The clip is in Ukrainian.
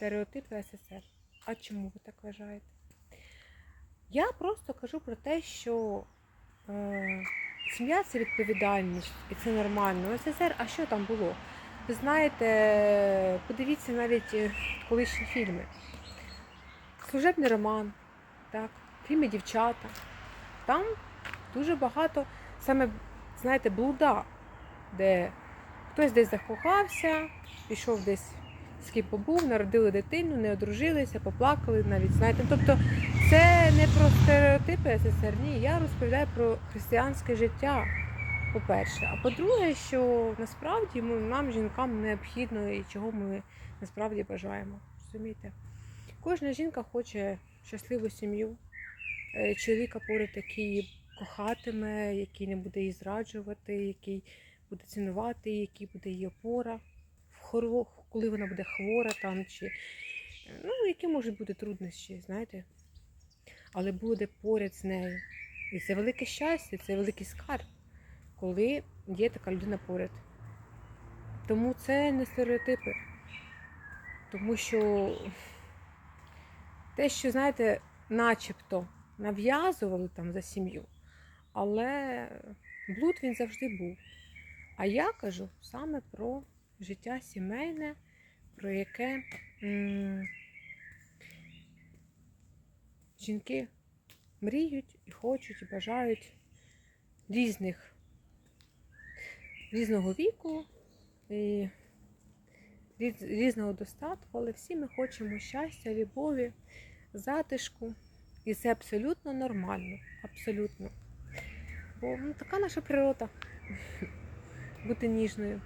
стереотипи СССР. А чому ви так вважаєте? Я просто кажу про те, що е, сім'я це відповідальність і це нормально. СССР, а що там було? Ви знаєте, подивіться навіть е, колишні фільми. Служебний роман, так, фільми дівчата. Там дуже багато саме, знаєте, блуда, де хтось десь закохався, пішов десь з ким побув, народили дитину, не одружилися, поплакали навіть, знаєте. Тобто це не про стереотипи СССР, ні. Я розповідаю про християнське життя, по-перше. А по-друге, що насправді ми, нам, жінкам, необхідно і чого ми насправді бажаємо. Розумієте? Кожна жінка хоче щасливу сім'ю, е, чоловіка поряд, який кохатиме, який не буде її зраджувати, який буде цінувати, який буде її опора, хоро- коли вона буде хвора там, чи ну, які можуть бути труднощі, знаєте, але буде поряд з нею. І це велике щастя, це великий скарб, коли є така людина поряд. Тому це не стереотипи. Тому що те, що, знаєте, начебто нав'язували там за сім'ю, але блуд він завжди був. А я кажу саме про життя сімейне, про яке жінки мріють і хочуть, і бажають різних, різного віку і різ- різного достатку, але всі ми хочемо щастя, любові, затишку. І це абсолютно нормально. Абсолютно. Бо ну, така наша природа бути ніжною.